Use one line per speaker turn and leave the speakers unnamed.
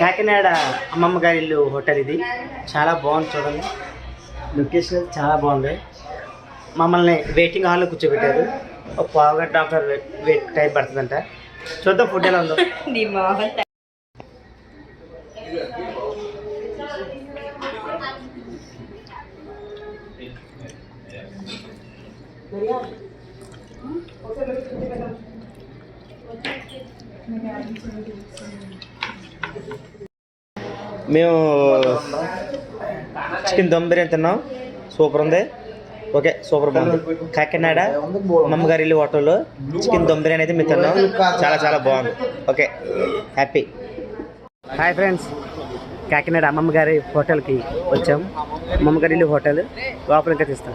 కాకినాడ అమ్మమ్మ గారి ఇల్లు హోటల్ ఇది. చాలా బాగుంది చూడండి. లొకేషన్ చాలా బాగుంది. మమ్మల్ని వెయిటింగ్ హాల్లో కూర్చోబెట్టారు. ఒక పావు గంట ఆఫ్టర్ వెయిట్ టైం పడుతుందంట. చూద్దాం ఫుడ్ ఎలా ఉందో. మేము చికెన్ దమ్ బిర్యానీ తిన్నాం. సూపర్ ఉంది. ఓకే సూపర్ బాగుంది. కాకినాడ మమ్మగారి ఇల్లు హోటల్లో చికెన్ దమ్ బిర్యానీ అయితే మేము తిన్నాం. చాలా చాలా బాగుంది. Okay happy. Hi friends Kakinada అమ్మమ్మ గారి హోటల్కి వచ్చాం. అమ్మమ్మ గారి ఇల్లు హోటల్. లోపలికి ఇంకా తీస్తాం.